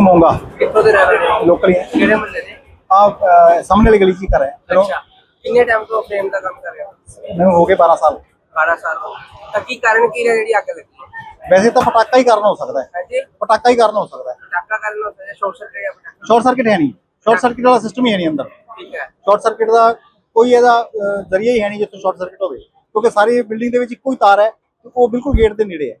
ਮੋਨੂ ਮੋਂਗਾ। ਕਿੱਥੋਂ ਦੇ ਰਹਿਣ ਵਾਲੇ ਹੋ? ਲੋਕਲ ਹੀ ਹੈ। ਕਿਹੜੇ ਮੁਹੱਲੇ ਦੇ? ਆ ਸਾਹਮਣੇ ਵਾਲੀ ਗਲੀ 'ਚ ਹੀ ਘਰ ਹੈ। ਚਲੋ ਅੱਛਾ। ਕਿੰਨੇ ਟਾਈਮ ਤੋਂ ਫਰੇਮ ਦਾ ਕੰਮ ਕਰ ਰਹੇ ਹੋ? ਮੈਨੂੰ ਹੋ ਗਏ 12 ਸਾਲ। 12 ਸਾਲ ਹੋ ਗਏ। ਤਾਂ ਕੀ ਕਾਰਨ ਕੀ ਰਿਹਾ ਜਿਹੜੀ ਅੱਗ ਲੱਗੀ? ਵੈਸੇ ਤਾਂ ਪਟਾਕਾ ਹੀ ਕਾਰਨ ਹੋ ਸਕਦਾ ਹੈ। ਹਾਂਜੀ। ਪਟਾਕਾ ਹੀ ਕਾਰਨ ਹੋ ਸਕਦਾ ਹੈ। ਪਟਾਕਾ ਕਾਰਨ ਹੋ ਸਕਦਾ ਸ਼ਾਰਟ ਸਰਕਟ ਜਾਂ ਪਟਾਕਾ? ਸ਼ਾਰਟ ਸਰਕਟ ਹੈ ਨਹੀਂ। ਸ਼ਾਰਟ ਸਰਕਟ ਵਾਲਾ ਸਿਸਟਮ ਹੀ ਹੈ ਨਹੀਂ ਅੰਦਰ। ਠੀਕ ਹੈ। ਸ਼ਾਰਟ ਸਰਕਟ ਦਾ ਕੋਈ ਇਹਦਾ ਜ਼ਰੀਆ ਹੀ ਹੈ ਨਹੀਂ ਜਿੱਥੋਂ ਸ਼ਾਰਟ ਸਰਕਟ ਹੋਵੇ। ਕਿਉਂਕਿ ਸਾਰੀ ਬਿਲਡਿੰਗ ਦੇ ਵਿੱਚ ਇੱਕੋ ਹੀ ਤਾਰ ਹੈ ਉਹ ਬਿਲਕੁਲ ਗੇਟ ਦੇ ਨੇੜੇ ਹੈ।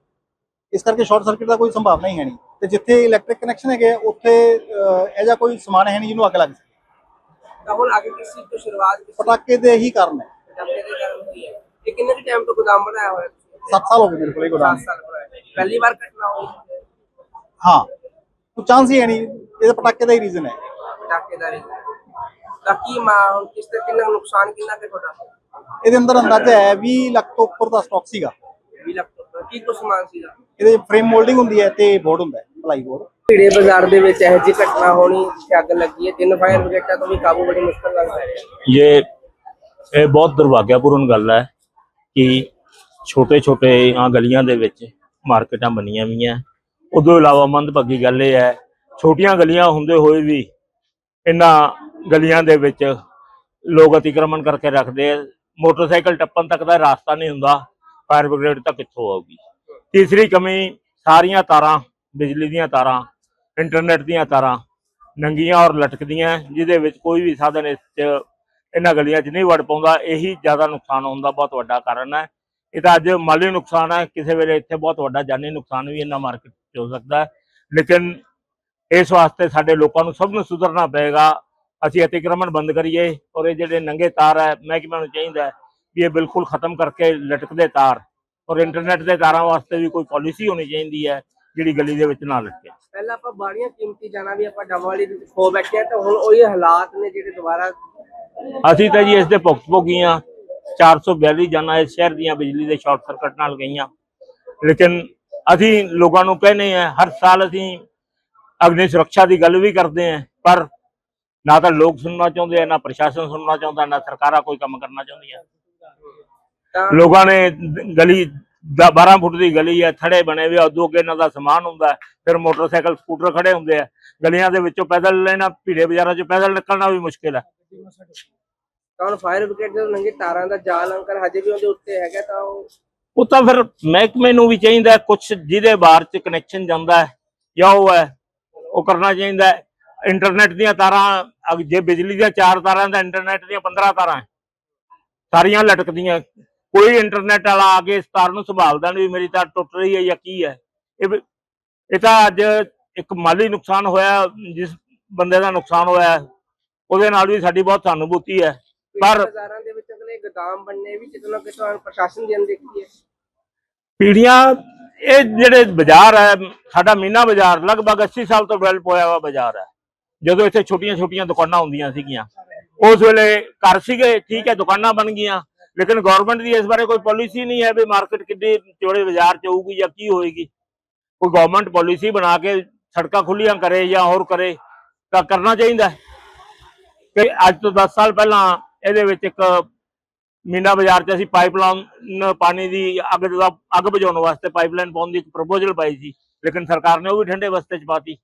ਇਸ ਕਰਕੇ ਸ਼ਾਰਟ ਸਰਕਟ ਦਾ ਕੋਈ ਸੰਭਾਵਨਾ ਹੀ ਹੈ ਨਹੀਂ। ਤੇ ਜਿੱਥੇ ਇਲੈਕਟ੍ਰਿਕ ਕਨੈਕਸ਼ਨ ਹੈਗੇ ਆ, ਉੱਥੇ ਅਹ, ਇਹੋ ਜਿਹਾ ਕੋਈ ਸਮਾਨ ਹੈ ਨਹੀਂ ਜਿਹਨੂੰ ਅੱਗ ਲੱਗ ਸਕੇ। ਤਾਂ ਹੁਣ ਅੱਗ ਕਿਸ ਚੀਜ਼ ਤੋਂ ਸ਼ੁਰੂਆਤ ਕਿਸ ਪਟਾਕੇ ਦੇ ਹੀ ਕਾਰਨ ਹੈ। ਪਟਾਕੇ ਦੇ ਕਾਰਨ ਹੋਈ ਹੈ? ਇਹ ਕਿੰਨੇ ਟਾਈਮ ਤੋਂ ਗੋਦਾਮ ਬਣਾਇਆ ਹੋਇਆ ਤੁਸੀਂ? 7 ਸਾਲ ਹੋ ਗਏ ਮੇਰੇ ਕੋਲ ਇਹ ਗੋਦਾਮ। 7 ਸਾਲ ਹੋਇਆ ਪਹਿਲੀ ਵਾਰ ਘਟਨਾ ਹੋਈ ਹੈ? ਹਾਂ। ਕੋਈ ਚਾਂਸ ਹੀ ਹੈ ਨਹੀਂ। ਇਹ ਤਾਂ ਪਟਾਕੇ ਦਾ ਹੀ ਰੀਜ਼ਨ ਹੈ। ਪਟਾਕੇ ਦਾ reason। ਤਾਂ ਕੀ ਮਾਂ ਹੁਣ ਕਿਸ ਤੇ ਕਿੰਨਾ ਨੁਕਸਾਨ ਕਿੰਨਾ ਤੇ ਤੁਹਾਡਾ? ਇਹਦੇ ਅੰਦਰ ਅੰਦਾਜ਼ਾ ਹੈ 20 ਲੱਖ ਤੋਂ ਉੱਪਰ ਦਾ ਸਟਾਕ ਸੀਗਾ। 20 ਲੱਖ ਤੋਂ ਕੀ ਕੁਛ ਸਮਾਨ ਸੀਗਾ? ਇਹਦੇ ਫਰੇਮ ਮੋਲਡਿੰਗ ਹੁੰਦੀ ਹੈ ਤੇ ਬੋਰਡ ਹੁੰਦਾ ਹੈ ਪਲਾਈ ਬੋਰਡ ਭੀੜੇ ਬਾਜ਼ਾਰ ਦੇ ਵਿੱਚ ਇਹੋ ਜਿਹੀ ਘਟਨਾ ਹੋਣੀ ਜਿੱਥੇ ਅੱਗ ਲੱਗੀ ਹੈ ਤਿੰਨ ਫਾਇਰ ਬ੍ਰਿਗੇਡਾਂ ਤੋਂ ਵੀ ਕਾਬੂ ਬੜੀ ਮੁਸ਼ਕਲ ਨਾਲ ਪੈ ਰਿਹਾ। ਇਹ ਇਹ ਬਹੁਤ ਦੁਰਭਾਗਿਆਪੂਰਨ ਗੱਲ ਹੈ ਕਿ ਛੋਟੇ ਛੋਟੇ ਆ ਗਲੀਆਂ ਦੇ ਵਿੱਚ ਮਾਰਕੀਟਾਂ ਬਣੀਆਂ ਵੀਆਂ। ਉਦੋਂ ਇਲਾਵਾ ਮੰਦਭਾਗੀ ਗੱਲ ਇਹ ਹੈ ਛੋਟੀਆਂ ਗਲੀਆਂ ਹੁੰਦੇ ਹੋਏ ਵੀ ਇਹਨਾਂ ਗਲੀਆਂ ਦੇ ਵਿੱਚ ਲੋਕ ਅਤੀਕਰਮਣ ਕਰਕੇ ਰੱਖਦੇ ਆ। ਮੋਟਰਸਾਈਕਲ ਟੱਪਣ ਤੱਕ ਦਾ ਰਾਸਤਾ ਨਹੀਂ ਹੁੰਦਾ ਫਾਇਰ ਬ੍ਰਿਗੇਡ ਤੱਕ ਕਿੱਥੋਂ ਆਊਗੀ? ਤੀਸਰੀ ਕਮੀ, ਸਾਰੀਆਂ ਤਾਰਾਂ, ਬਿਜਲੀ ਦੀਆਂ ਤਾਰਾਂ ਇੰਟਰਨੈਟ ਦੀਆਂ ਤਾਰਾਂ, ਨੰਗੀਆਂ ਔਰ ਲਟਕਦੀਆਂ, ਜਿਹਦੇ ਵਿੱਚ ਕੋਈ ਵੀ ਸਾਧਨ ਇਸ 'ਚ, ਇਹਨਾਂ ਗਲੀਆਂ 'ਚ ਨਹੀਂ ਵੜ ਪਾਉਂਦਾ, ਇਹੀ ਜ਼ਿਆਦਾ ਨੁਕਸਾਨ ਹੋਣ ਦਾ ਬਹੁਤ ਵੱਡਾ ਕਾਰਨ ਹੈ। ਇਹ ਤਾਂ ਅੱਜ ਮਾਲੀ ਨੁਕਸਾਨ ਹੈ, ਕਿਸੇ ਵੇਲੇ ਇੱਥੇ ਬਹੁਤ ਵੱਡਾ ਜਾਨੀ ਨੁਕਸਾਨ ਵੀ ਇਹਨਾਂ ਮਾਰਕੀਟ 'ਚ ਹੋ ਸਕਦਾ ਹੈ। ਲੇਕਿਨ ਇਸ ਵਾਸਤੇ ਸਾਡੇ ਲੋਕਾਂ ਨੂੰ ਸਭ ਨੂੰ ਸੁਧਰਨਾ ਪਏਗਾ। ਅਸੀਂ ਅਤੀਕ੍ਰਮਣ ਬੰਦ ਕਰੀਏ ਔਰ ਇਹ ਜਿਹੜੇ ਨੰਗੇ ਤਾਰ ਹੈ ਮਹਿਕਮੇ ਨੂੰ ਚਾਹੀਦਾ ਵੀ ਇਹ ਬਿਲਕੁਲ ਖਤਮ ਕਰਕੇ ਲਟਕਦੇ ਤਾਰ ਔਰ ਇੰਟਰਨੈਟ ਦੇ ਤਾਰਾਂ ਵਾਸਤੇ ਵੀ ਕੋਈ ਪਾਲਿਸੀ ਹੋਣੀ ਚਾਹੀਦੀ ਹੈ ਜਿਹੜੀ ਗਲੀ ਦੇ ਵਿੱਚ ਨਾ ਲਟਕੇ ਪਹਿਲਾਂ ਆਪਾਂ ਬਾੜੀਆਂ ਕੀਮਤੀ ਜਾਣਾ ਵੀ ਆਪਾਂ ਡੱਬ ਵਾਲੀ ਖੋ ਬੈਠੇ ਤਾਂ ਹੁਣ ਉਹੀ ਹਾਲਾਤ ਨੇ ਜਿਹੜੇ ਦੁਬਾਰਾ ਅਸੀਂ ਤਾਂ ਜੀ ਇਸ ਦੇ ਭੁਗਤ ਭੋਗੀਆਂ। 442 ਜਾਨਾਂ ਇਸ ਸ਼ਹਿਰ ਦੀਆਂ ਬਿਜਲੀ ਦੇ ਸ਼ਾਰਟ ਸਰਕਟ ਨਾਲ ਗਈਆਂ। ਲੇਕਿਨ ਅਸੀਂ ਲੋਕਾਂ ਨੂੰ ਕਹਿੰਦੇ ਆ ਹਰ ਸਾਲ ਅਸੀਂ ਅਗਨੀ ਸੁਰੱਖਿਆ ਦੀ ਗੱਲ ਵੀ ਕਰਦੇ ਆ ਪਰ ਨਾ ਤਾਂ ਲੋਕ ਸੁਣਨਾ ਚਾਹੁੰਦੇ ਆ ਨਾ ਪ੍ਰਸ਼ਾਸਨ ਸੁਣਨਾ ਚਾਹੁੰਦਾ ਨਾ ਸਰਕਾਰਾਂ ਕੋਈ ਕੰਮ ਕਰਨਾ ਚਾਹੁੰਦੀਆਂ। ਲੋਕਾਂ ਨੇ ਗਲੀ 12 ਫੁੱਟ ਦੀ ਗਲੀ ਹੈ ਥੜੇ ਬਣੇ ਹੋਏ ਉਦੋਂ ਅੱਗੇ ਇਹਨਾਂ ਦਾ ਸਮਾਨ ਹੁੰਦਾ ਫਿਰ ਮੋਟਰਸਾਈਕਲ ਸਕੂਟਰ ਖੜੇ ਹੁੰਦੇ ਆ। ਗਲੀਆਂ ਦੇ ਵਿੱਚੋਂ ਪੈਦਲ ਲੈਣਾ ਭੀੜੇ ਬਾਜ਼ਾਰਾਂ 'ਚੋਂ ਪੈਦਲ ਨਿਕਲਣਾ ਵੀ ਮੁਸ਼ਕਿਲ ਹੈ। ਤਾਂ ਫਾਇਰ ਬ੍ਰਿਗੇਡ ਦੇ ਨੰਗੇ ਤਾਰਾਂ ਦਾ ਜਾਲ ਅੰਕਰ ਹਜੇ ਵੀ ਉਹਦੇ ਉੱਤੇ ਹੈਗਾ ਤਾਂ ਉਹ ਉਹ ਤਾਂ ਫਿਰ ਮਹਿਕਮੇ ਨੂੰ ਵੀ ਚਾਹੀਦਾ ਕੁਝ ਜਿਹਦੇ ਬਾਹਰ ਚ ਕਨੈਕਸ਼ਨ ਜਾਂਦਾ ਹੈ ਜਾਂ ਉਹ ਹੈ ਉਹ ਕਰਨਾ ਚਾਹੀਦਾ ਇੰਟਰਨੈਟ ਦੀਆਂ ਤਾਰਾਂ ਜੇ ਬਿਜਲੀ ਦੀਆਂ ਚਾਰ ਤਾਰਾਂ ਦਾ ਇੰਟਰਨੈਟ ਦੀਆਂ 15 ਤਾਰਾਂ। ਸਾਰੀਆਂ ਲਟਕਦੀਆਂ। ਕੋਈ ਇੰਟਰਨੈਟ ਵਾਲਾ ਆ ਕੇ ਇਸ ਤਾਰ ਨੂੰ ਸੰਭਾਲਦਾ ਨਹੀਂ ਵੀ ਮੇਰੀ ਤਾਰ ਟੁੱਟ ਰਹੀ ਹੈ ਜਾਂ ਕੀ ਹੈ। ਇਹ ਇਹ ਤਾਂ ਅੱਜ ਇੱਕ ਮਾਲੀ ਨੁਕਸਾਨ ਹੋਇਆ ਜਿਸ ਬੰਦੇ ਦਾ ਨੁਕਸਾਨ ਹੋਇਆ ਉਹਦੇ ਨਾਲ ਵੀ ਸਾਡੀ ਬਹੁਤ ਸਹਾਨੁਭੂਤੀ ਹੈ। ਪਰ ਬਾਜ਼ਾਰਾਂ ਦੇ ਵਿੱਚ ਅਗਲੇ ਗੋਦਾਮ ਬਣਨੇ ਵੀ ਕਿਤੇ ਨਾ ਕਿਤੇ ਹੁਣ ਪ੍ਰਸ਼ਾਸਨ ਦੀ ਅਣਦੇਖੀ ਹੈ। ਪੀੜੀਆਂ ਇਹ ਜਿਹੜੇ ਬਾਜ਼ਾਰ ਹੈ ਸਾਡਾ ਮੀਨਾ ਬਾਜ਼ਾਰ ਲਗਭਗ 80 ਸਾਲ ਤੋਂ ਡਿਵੈਲਪ ਹੋਇਆ ਹੋਇਆ ਬਾਜ਼ਾਰ ਹੈ। ਜਦੋਂ ਇੱਥੇ ਛੋਟੀਆਂ ਛੋਟੀਆਂ ਦੁਕਾਨਾਂ ਹੁੰਦੀਆਂ ਸੀਗੀਆਂ। ਉਸ ਵੇਲੇ ਘਰ ਸੀਗੇ ਠੀਕ ਹੈ ਦੁਕਾਨਾਂ ਬਣ ਗਈਆਂ। ਲੇਕਿਨ ਗਵਰਨਮੈਂਟ ਦੀ ਇਸ ਬਾਰੇ ਕੋਈ ਪਾਲਿਸੀ ਨਹੀਂ ਹੈ ਵੀ ਮਾਰਕੀਟ ਕਿੱਡੀ ਚੌੜੇ ਬਾਜ਼ਾਰ ਚ ਹੋਊਗੀ ਜਾਂ ਕੀ ਹੋਏਗੀ। ਕੋਈ ਗਵਰਨਮੈਂਟ ਪਾਲਿਸੀ ਬਣਾ ਕੇ ਸੜਕਾਂ ਖੁੱਲੀਆਂ ਕਰੇ ਜਾਂ ਹੋਰ ਕਰੇ ਤਾਂ ਕਰਨਾ ਚਾਹੀਦਾ ਹੈ। ਕਿ ਅੱਜ ਤੋਂ 10 ਸਾਲ ਪਹਿਲਾਂ ਇਹਦੇ ਵਿੱਚ ਇੱਕ ਮੀਨਾ ਬਾਜ਼ਾਰ 'ਚ ਅਸੀਂ ਪਾਈਪਲਾਈਨ ਪਾਣੀ ਦੀ ਅੱਗ ਦਾ ਅੱਗ ਬੁਝਾਉਣ ਵਾਸਤੇ ਪਾਈਪਲਾਈਨ ਪਾਉਣ ਦੀ ਇੱਕ ਪ੍ਰਪੋਜ਼ਲ ਪਾਈ ਸੀ। ਲੇਕਿਨ ਸਰਕਾਰ ਨੇ ਉਹ ਵੀ ਠੰਡੇ ਵਸਤੇ 'ਚ ਪਾਤੀ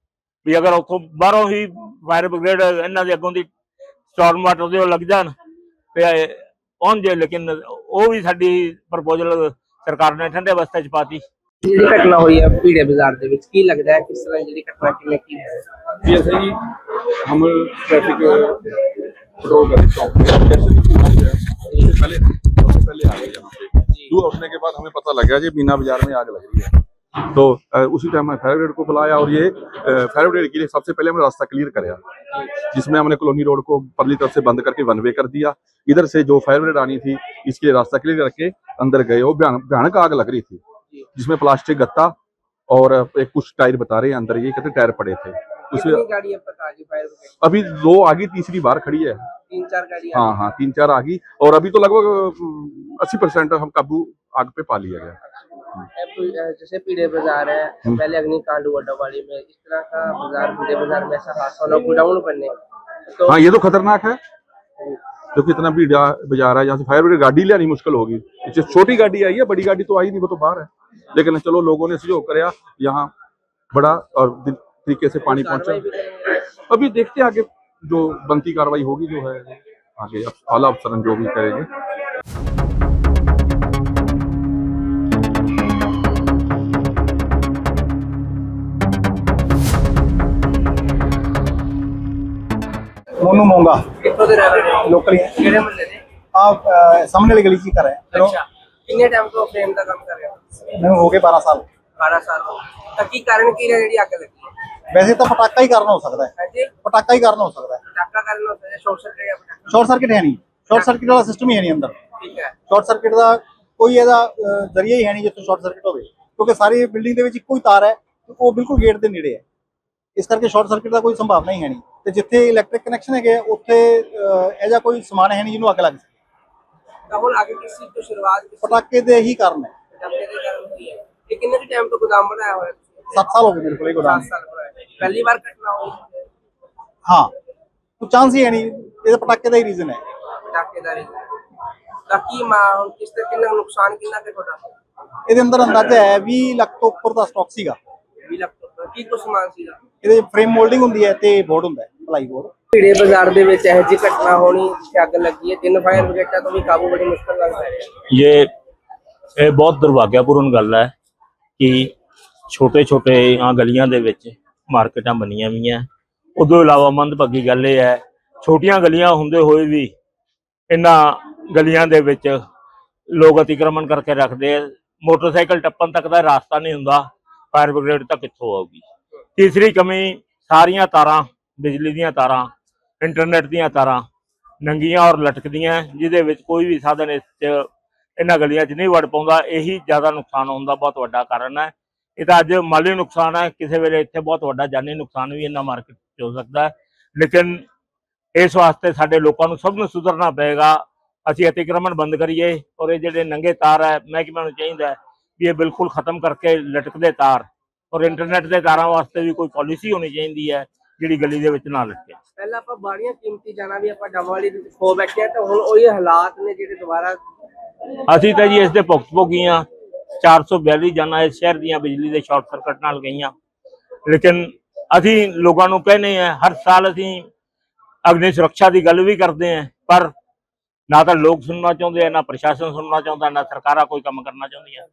ਵੀ ਅਗਰ ਉੱਥੋਂ ਬਾਹਰੋਂ ਹੀ ਫਾਇਰ ਬ੍ਰਿਗੇਡ ਇਹਨਾਂ ਦੇ ਅੱਗੋਂ ਦੀ ਸਟਾਰਮ ਵਾਟਰ ਦੇ ਲੱਗ ਜਾਣ ਤੇ ਪਹੁੰਚ ਜੇ ਲੇਕਿਨ ਉਹ ਵੀ ਸਾਡੀ ਪ੍ਰਪੋਜ਼ਲ ਸਰਕਾਰ ਨੇ ਠੰਡੇ ਵਸਤੇ 'ਚ ਪਾਤੀ ਜਿਹੜੀ ਘਟਨਾ ਹੋਈ ਹੈ ਭੀੜੇ ਬਾਜ਼ਾਰ ਦੇ ਵਿੱਚ ਕੀ ਲੱਗਦਾ ਹੈ ਕਿਸ ਤਰ੍ਹਾਂ ਜਿਹੜੀ ਘਟਨਾ ਕਿਵੇਂ ਕੀ ਹੈ जी ऐसे ही हम ट्रैफिक पेट्रोल कर चौक पे कैसे भी पहुंच गए उससे पहले सबसे पहले आ गए यहाँ पे धुआं उठने के बाद हमें पता लग गया जी मीना बाजार में आग लग रही है तो उसी टाइम हमने फायर ब्रिगेड को बुलाया और ये फायर ब्रिगेड के लिए सबसे पहले हमने रास्ता क्लियर कराया जिसमें हमने कॉलोनी रोड को परली तरफ़ से बंद करके वन वे कर दिया। इधर से जो फायर ब्रिगेड आनी थी इसके लिए रास्ता क्लियर करके अंदर गए। वो भयानक आग लग रही थी जिसमें प्लास्टिक गत्ता और एक कुछ टायर बता रहे हैं अंदर ये कहते टायर पड़े थे। उसमें अभी दो आगे तीसरी बार खड़ी है। तीन चार गाड़ी हाँ हाँ तीन चार आ गई और अभी तो लगभग अस्सी परसेंट हम काबू आग पे पा लिया गया। जैसे पीड़े बाज़ार है पहले अग्निकांड हुआ डवाली में इस तरह का बाज़ार पीड़े बाज़ार में ऐसा हादसा गोडाउन बनने। तो हाँ ये तो खतरनाक है। क्योंकि इतना भीड़ बाज़ार है यहाँ से फायर ब्रिगेड गाड़ी लेनी मुश्किल होगी। इससे छोटी गाड़ी आई है बड़ी गाड़ी तो आई नहीं वो तो बाहर है। लेकिन चलो लोगों ने सहयोग कराया यहाँ बड़ा और तरीके से पानी पहुँचा। अभी देखते हैं आगे जो बनती कार्रवाई होगी जो है आगे आला अफसरन जो भी करेंगे। ਮੋਨੂ ਮੋਂਗਾ। ਕਿੱਥੋਂ ਦੇ ਰਹਿ ਰਹੇ ਹੋ? ਲੋਕਲ ਹੀ ਕਿਹੜੇ ਮਹੱਲੇ ਦੇ? ਆ ਸਾਹਮਣੇ ਵਾਲੀ ਗਲੀ 'ਚ ਹੀ ਘਰ ਹੈ ਚਲੋ। ਅੱਛਾ। ਕਿੰਨੇ ਟਾਈਮ ਤੋਂ ਫਰੇਮ ਦਾ ਕੰਮ ਕਰ ਰਹੇ ਹੋ? ਮੈਨੂੰ ਹੋ ਗਏ 12 ਸਾਲ। 12 ਸਾਲ ਹੋ। ਤਾਂ ਕੀ ਕਾਰਨ ਕੀ ਰਿਹਾ ਜਿਹੜੀ ਅੱਗ ਲੱਗੀ? ਹੈ ਵੈਸੇ ਤਾਂ ਪਟਾਕਾ ਹੀ ਕਾਰਨ ਹੋ ਸਕਦਾ ਹੈ। ਹਾਂਜੀ। ਪਟਾਕਾ ਹੀ ਕਾਰਨ ਹੋ ਸਕਦਾ ਹੈ। ਪਟਾਕਾ ਕਾਰਨ ਹੋ ਸਕਦਾ ਸ਼ਾਰਟ ਸਰਕਟ ਜਾਂ ਪਟਾਕਾ? ਸ਼ਾਰਟ ਸਰਕਟ ਹੈ ਨਹੀਂ। ਸ਼ਾਰਟ ਸਰਕਟ ਵਾਲਾ ਸਿਸਟਮ ਹੀ ਹੈ ਨਹੀਂ ਅੰਦਰ। ਠੀਕ ਹੈ। ਸ਼ਾਰਟ ਸਰਕਟ ਦਾ ਕੋਈ ਇਹਦਾ ਜ਼ਰੀਆ ਹੀ ਹੈ ਨਹੀਂ ਜਿੱਥੋਂ ਸ਼ਾਰਟ ਸਰਕਟ ਹੋਵੇ। ਕਿਉਂਕਿ ਸਾਰੀ ਬਿਲਡਿੰਗ ਦੇ ਵਿੱਚ ਇੱਕੋ ਹੀ ਤਾਰ ਹੈ ਉਹ ਬਿਲਕੁਲ ਗੇਟ ਦੇ ਨੇੜੇ ਹੈ। ਇਸ ਕਰਕੇ ਸ਼ਾਰਟ ਸਰਕਟ ਦਾ ਕੋਈ ਸੰਭਾਵਨਾ ਹੀ ਹੈ ਨਹੀਂ। ਤੇ ਜਿੱਥੇ ਇਲੈਕਟ੍ਰਿਕ ਕਨੈਕਸ਼ਨ ਹੈਗੇ ਉੱਥੇ ਇਹੋ ਜਿਹਾ ਕੋਈ ਸਮਾਨ ਹੈ ਨਹੀਂ ਜਿਹਨੂੰ ਅੱਗ ਲੱਗ ਸਕੇ। ਤਾਂ ਹੁਣ ਅੱਗੇ ਕਿਸ ਚੀਜ਼ ਤੋਂ ਸ਼ੁਰੂਆਤ ਪਟਾਕੇ ਦੇ ਹੀ ਕਾਰਨ ਹੈ। ਪਟਾਕੇ ਦੇ ਕਾਰਨ ਹੋਈ ਹੈ। ਇਹ ਕਿੰਨੇ ਕੁ ਟਾਈਮ ਤੋਂ ਗੋਦਾਮ ਬਣਾਇਆ ਹੋਇਆ ਤੁਸੀਂ? 7 ਸਾਲ ਹੋ ਗਏ ਮੇਰੇ ਕੋਲ ਇਹ ਗੋਦਾਮ 7 ਸਾਲ ਪਹਿਲੀ ਵਾਰ ਘਟਨਾ ਹੋਈ ਹੈ। ਕੋਈ ਚਾਂਸ ਹੀ ਹੈ ਨਹੀਂ। ਇਹਦਾ ਪਟਾਕੇ ਦਾ ਹੀ ਰੀਜ਼ਨ ਹੈ। ਪਟਾਕੇ ਦਾ reason। ਤਾਂ ਕੀ ਮਾਂ ਹੁਣ ਕਿਸ ਤੇ ਕਿੰਨਾ ਨੁਕਸਾਨ ਕਿੰਨਾ ਕੁ ਤੁਹਾਡਾ? ਇਹਦੇ ਅੰਦਰ ਅੰਦਾਜ਼ਾ ਹੈ 20 ਲੱਖ ਤੋਂ ਉੱਪਰ ਦਾ ਸਟਾਕ ਸੀਗਾ। 20 ਲੱਖ ਤੋਂ। ਕੀ ਕੁ ਸਮਾਨ ਸੀਗਾ? ਇਹਦੇ ਫਰੇਮ ਮੋਲਡਿੰਗ ਹੁੰਦੀ ਹੈ ਤੇ ਬੋਰਡ ਹੁੰਦਾ ਹੈ ਪਲਾਈ ਬੋਰਡ ਭੀੜੇ ਬਾਜ਼ਾਰ ਦੇ ਵਿੱਚ ਇਹੋ ਜਿਹੀ ਘਟਨਾ ਹੋਣੀ ਅੱਗ ਲੱਗੀ ਹੈ ਤਿੰਨ ਫਾਇਰ ਬ੍ਰਿਗੇਡਾਂ ਤੋਂ ਵੀ ਕਾਬੂ ਬੜੀ ਮੁਸ਼ਕਲ ਨਾਲ ਪੈ ਰਿਹਾ ये ਇਹ ਬਹੁਤ ਦੁਰਭਾਗਿਆਪੂਰਨ ਗੱਲ ਹੈ ਕਿ ਛੋਟੇ ਛੋਟੇ ਆ ਗਲੀਆਂ ਦੇ ਵਿੱਚ ਮਾਰਕੀਟਾਂ ਬਣੀਆਂ ਹੋਈਆਂ। ਉਦੋਂ ਇਲਾਵਾ ਮੰਦਭਾਗੀ ਗੱਲ ਇਹ ਹੈ ਛੋਟੀਆਂ ਗਲੀਆਂ ਹੁੰਦੇ ਹੋਏ ਵੀ ਇਹਨਾਂ ਗਲੀਆਂ ਦੇ ਵਿੱਚ ਲੋਕ ਅਤੀਕਰਮਣ ਕਰਕੇ ਰੱਖਦੇ ਆ। ਮੋਟਰਸਾਈਕਲ ਟੱਪਣ ਤੱਕ ਦਾ ਰਾਸਤਾ ਨਹੀਂ ਹੁੰਦਾ। ਫਾਇਰ ਬ੍ਰਿਗੇਡ ਤਾਂ ਕਿੱਥੋਂ ਆਊਗੀ? ਤੀਸਰੀ ਕਮੀ, ਸਾਰੀਆਂ ਤਾਰਾਂ, ਬਿਜਲੀ ਦੀਆਂ ਤਾਰਾਂ, ਇੰਟਰਨੈਟ ਦੀਆਂ ਤਾਰਾਂ ਨੰਗੀਆਂ ਔਰ ਲਟਕਦੀਆਂ, ਜਿਹਦੇ ਵਿੱਚ ਕੋਈ ਵੀ ਸਾਧਨ ਇਸ 'ਚ ਇਹਨਾਂ ਗਲੀਆਂ 'ਚ ਨਹੀਂ ਵੜ ਪਾਉਂਦਾ, ਇਹੀ ਜ਼ਿਆਦਾ ਨੁਕਸਾਨ ਹੋਣ ਦਾ ਬਹੁਤ ਵੱਡਾ ਕਾਰਨ ਹੈ। ਇਹ ਤਾਂ ਅੱਜ ਮਾਲੀ ਨੁਕਸਾਨ ਹੈ, ਕਿਸੇ ਵੇਲੇ ਇੱਥੇ ਬਹੁਤ ਵੱਡਾ ਜਾਨੀ ਨੁਕਸਾਨ ਵੀ ਇਹਨਾਂ ਮਾਰਕੀਟ 'ਚ ਹੋ ਸਕਦਾ ਲੇਕਿਨ ਇਸ ਵਾਸਤੇ ਸਾਡੇ ਲੋਕਾਂ ਨੂੰ ਸਭ ਨੂੰ ਸੁਧਰਨਾ ਪਏਗਾ। ਅਸੀਂ ਅਤੀਕ੍ਰਮਣ ਬੰਦ ਕਰੀਏ ਔਰ ਇਹ ਜਿਹੜੇ ਨੰਗੇ ਤਾਰ ਹੈ ਮਹਿਕਮੇ ਨੂੰ ਚਾਹੀਦਾ ਵੀ ਇਹ ਬਿਲਕੁਲ ਖਤਮ ਕਰਕੇ ਲਟਕਦੇ ਤਾਰ ਔਰ ਇੰਟਰਨੈਟ ਦੇ ਤਾਰਾਂ ਵਾਸਤੇ ਵੀ ਕੋਈ ਪਾਲਿਸੀ ਹੋਣੀ ਚਾਹੀਦੀ ਹੈ ਜਿਹੜੀ ਗਲੀ ਦੇ ਵਿੱਚ ਨਾ ਲਟਕੇ। ਪਹਿਲਾਂ ਆਪਾਂ ਬਾੜੀਆਂ ਕੀਮਤੀ ਜਾਣਾ ਵੀ ਆਪਾਂ ਦੇ ਵਿੱਚ ਖੋ ਬੈਠੇ ਤਾਂ ਹੁਣ ਉਹੀ ਹਾਲਾਤ ਨੇ ਜਿਹੜੇ ਦੁਬਾਰਾ ਅਸੀਂ ਤਾਂ ਜੀ ਇਸ ਦੇ ਭੁਗਤ ਭੋਗੀਆਂ। 442 ਜਾਨਾਂ ਇਸ ਸ਼ਹਿਰ ਦੀਆਂ ਬਿਜਲੀ ਦੇ ਸ਼ਾਰਟ ਸਰਕਟ ਨਾਲ ਗਈਆਂ। ਲੇਕਿਨ ਅਸੀਂ ਲੋਕਾਂ ਨੂੰ ਕਹਿੰਦੇ ਆ ਹਰ ਸਾਲ ਅਸੀਂ ਅਗਨੀ ਸੁਰੱਖਿਆ ਦੀ ਗੱਲ ਵੀ ਕਰਦੇ ਆ ਪਰ ਨਾ ਤਾਂ ਲੋਕ ਸੁਣਨਾ ਚਾਹੁੰਦੇ ਆ ਨਾ ਪ੍ਰਸ਼ਾਸਨ ਸੁਣਨਾ ਚਾਹੁੰਦਾ ਨਾ ਸਰਕਾਰਾਂ ਕੋਈ ਕੰਮ ਕਰਨਾ ਚਾਹੁੰਦੀਆਂ।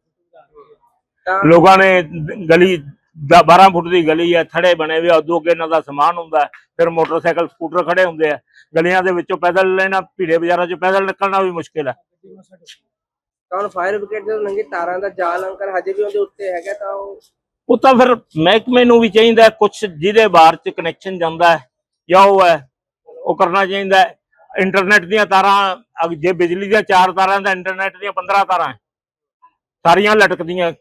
ਲੋਕਾਂ ਨੇ ਗਲੀ ਦ- 12 ਫੁੱਟ ਦੀ ਗਲੀ ਹੈ ਥੜੇ ਬਣੇ ਹੋਏ ਉਦੋਂ ਅੱਗੇ ਇਹਨਾਂ ਦਾ ਸਮਾਨ ਹੁੰਦਾ ਫਿਰ ਮੋਟਰਸਾਈਕਲ ਸਕੂਟਰ ਖੜੇ ਹੁੰਦੇ ਆ। ਗਲੀਆਂ ਦੇ ਵਿੱਚੋਂ ਪੈਦਲ ਲੈਣਾ ਭੀੜੇ ਬਾਜ਼ਾਰਾਂ 'ਚੋਂ ਪੈਦਲ ਨਿਕਲਣਾ ਵੀ ਮੁਸ਼ਕਿਲ ਹੈ। ਤਾਂ ਫਾਇਰ ਬ੍ਰਿਗੇਡ ਦੇ ਨੰਗੇ ਤਾਰਾਂ ਦਾ ਜਾਲ ਅੰਕਰ ਹਜੇ ਵੀ ਉਹਦੇ ਉੱਤੇ ਹੈਗਾ ਤਾਂ ਉਹ ਉਹ ਤਾਂ ਫਿਰ ਮਹਿਕਮੇ ਨੂੰ ਵੀ ਚਾਹੀਦਾ ਕੁਝ ਜਿਹਦੇ ਬਾਹਰ ਚ ਕਨੈਕਸ਼ਨ ਜਾਂਦਾ ਹੈ ਜਾਂ ਉਹ ਹੈ ਉਹ ਕਰਨਾ ਚਾਹੀਦਾ ਇੰਟਰਨੈਟ ਦੀਆਂ ਤਾਰਾਂ ਜੇ ਬਿਜਲੀ ਦੀਆਂ ਚਾਰ ਤਾਰਾਂ ਦਾ ਇੰਟਰਨੈਟ ਦੀਆਂ 15 ਤਾਰਾਂ। ਸਾਰੀਆਂ ਲਟਕਦੀਆਂ।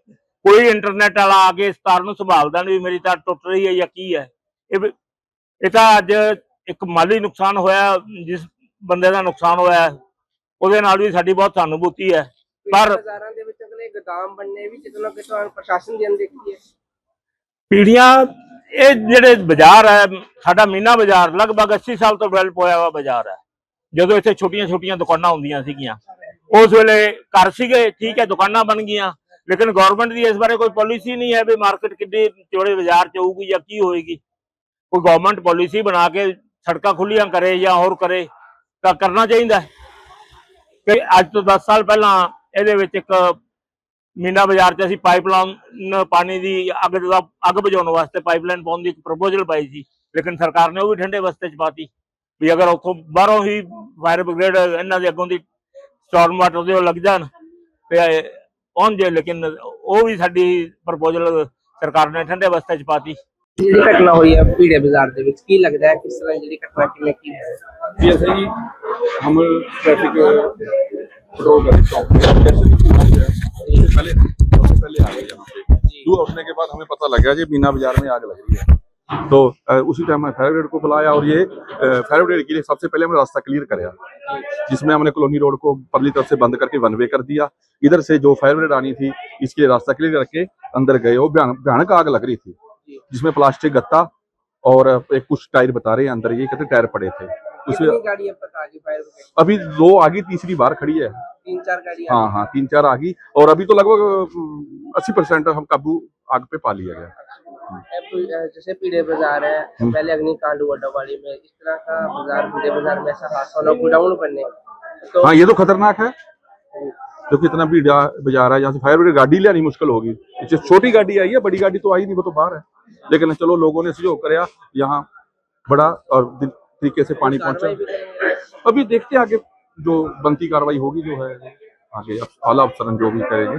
ਕੋਈ ਇੰਟਰਨੈਟ ਵਾਲਾ ਆ ਕੇ ਇਸ ਤਾਰ ਨੂੰ ਸੰਭਾਲਦਾ ਨਹੀਂ ਮੇਰੀ ਤਾਰ ਟੁੱਟ ਰਹੀ ਹੈ ਜਾਂ ਕੀ ਹੈ। ਇਹ ਇਹ ਤਾਂ ਅੱਜ ਇੱਕ ਮਾਲੀ ਨੁਕਸਾਨ ਹੋਇਆ ਜਿਸ ਬੰਦੇ ਦਾ ਨੁਕਸਾਨ ਹੋਇਆ ਉਹਦੇ ਨਾਲ ਵੀ ਸਾਡੀ ਬਹੁਤ ਸਹਾਨੁਭੂਤੀ ਹੈ। ਪਰ- ਬਾਜ਼ਾਰਾਂ ਦੇ ਵਿੱਚ ਅਗਲੇ ਗੋਦਾਮ ਬਣਨੇ ਵੀ ਕਿਤੇ ਨਾ ਕਿਤੇ ਪ੍ਰਸ਼ਾਸਨ ਦੀ ਅਣਦੇਖੀ ਹੈ। ਪੀੜੀਆਂ ਇਹ ਜਿਹੜੇ ਬਾਜ਼ਾਰ ਹੈ ਸਾਡਾ ਮੀਨਾ ਬਾਜ਼ਾਰ ਲਗਭਗ 80 ਸਾਲ ਤੋਂ ਡਿਵੈਲਪ ਹੋਇਆ ਵਾ ਬਾਜ਼ਾਰ ਹੈ। ਜਦੋਂ ਇੱਥੇ ਛੋਟੀਆਂ ਛੋਟੀਆਂ ਦੁਕਾਨਾਂ ਹੁੰਦੀਆਂ ਸੀਗੀਆਂ ਉਸ ਵੇਲੇ ਘਰ ਸੀਗੇ ਠੀਕ ਹੈ ਦੁਕਾਨਾਂ ਬਣ ਗਈਆਂ। ਲੇਕਿਨ ਗਵਰਨਮੈਂਟ ਦੀ ਇਸ ਬਾਰੇ ਕੋਈ ਪਾਲਿਸੀ ਨਹੀਂ ਹੈ ਵੀ ਮਾਰਕੀਟ ਕਿੱਡੀ ਚੌੜੇ ਬਾਜ਼ਾਰ ਚ ਹੋਊਗੀ ਜਾਂ ਕੀ ਹੋਏਗੀ। ਕੋਈ ਗਵਰਨਮੈਂਟ ਪਾਲਿਸੀ ਬਣਾ ਕੇ ਸੜਕਾਂ ਖੁੱਲੀਆਂ ਕਰੇ ਜਾਂ ਹੋਰ ਕਰੇ ਤਾਂ ਕਰਨਾ ਚਾਹੀਦਾ ਹੈ। ਕਿ ਅੱਜ ਤੋਂ 10 ਸਾਲ ਪਹਿਲਾਂ ਇਹਦੇ ਵਿੱਚ ਇੱਕ ਮੀਨਾ ਬਾਜ਼ਾਰ 'ਚ ਅਸੀਂ ਪਾਈਪਲਾਈਨ ਪਾਣੀ ਦੀ ਅੱਗ ਦਾ ਅੱਗ ਬੁਝਾਉਣ ਵਾਸਤੇ ਪਾਈਪਲਾਈਨ ਪਾਉਣ ਦੀ ਇੱਕ ਪ੍ਰਪੋਜ਼ਲ ਪਾਈ ਸੀ। ਲੇਕਿਨ ਸਰਕਾਰ ਨੇ ਉਹ ਵੀ ਠੰਡੇ ਵਸਤੇ 'ਚ ਪਾਤੀ ਵੀ ਅਗਰ ਉੱਥੋਂ ਬਾਹਰੋਂ ਹੀ ਫਾਇਰ ਬ੍ਰਿਗੇਡ ਇਹਨਾਂ ਦੇ ਅੱਗੋਂ ਦੀ ਸਟਾਰਮ ਵਾਟਰ ਦੇ ਉਹ ਲੱਗ ਜਾਣ ਤੇ ਪਹੁੰਚ ਜੇ ਲੇਕਿਨ ਉਹ ਵੀ ਸਾਡੀ ਪ੍ਰਪੋਜ਼ਲ ਸਰਕਾਰ ਨੇ ਠੰਡੇ ਬਸਤੇ 'ਚ ਪਾਤੀ ਜਿਹੜੀ ਘਟਨਾ ਹੋਈ ਹੈ ਭੀੜੇ ਬਾਜ਼ਾਰ ਦੇ ਵਿੱਚ ਕੀ ਲੱਗਦਾ ਹੈ ਕਿਸ ਤਰ੍ਹਾਂ ਜਿਹੜੀ ਘਟਨਾ ਕਿਵੇਂ ਕੀ ਹੈ जैसे ही हम ट्रैफिक पेट्रोल कर चौक पे जैसे ही पूरा हो गया, उससे पहले सबसे पहले आ गए यहाँ पे सुबह उठने के बाद हमें पता लग गया जी मीना बाजार में आग लग रही है तो उसी टाइम मैं फायर ब्रिगेड को बुलाया और ये फायर ब्रिगेड के लिए सबसे पहले हमने रास्ता क्लियर कराया जिसमें हमने कॉलोनी रोड को परली तरफ़ से बंद करके वन वे कर दिया। इधर से जो फायर ब्रिगेड आनी थी इसके लिए रास्ता क्लियर करके अंदर गए। वो भयानक आग लग रही थी जिसमें प्लास्टिक गत्ता और एक कुछ टायर बता रहे हैं अंदर ये कहते टायर पड़े थे। उसमें अभी दो आ गई तीसरी बार खड़ी है। तीन चार गाड़ी हाँ हाँ तीन चार आ गई और अभी तो लगभग अस्सी परसेंट हम काबू आग पे पा लिया गया। जैसे पीड़े बाज़ार है पहले अग्निकांड हुआ डवाली में इस तरह का बाज़ार पीड़े बाज़ार में ऐसा हादसा होना गोडाउन बनने तो हाँ ये तो खतरनाक है। क्योंकि इतना भीड़ बाज़ार है यहाँ से फायर ब्रिगेड गाड़ी लियानी मुश्किल होगी। छोटी गाड़ी आई है बड़ी गाड़ी तो आई नहीं वो तो बाहर है। लेकिन चलो लोगों ने सहयोग कराया यहाँ बड़ा और तरीके से पानी पहुँचा। अभी देखते हैं आगे जो बनती कार्रवाई होगी जो है आगे आला अफसरन जो भी करेंगे।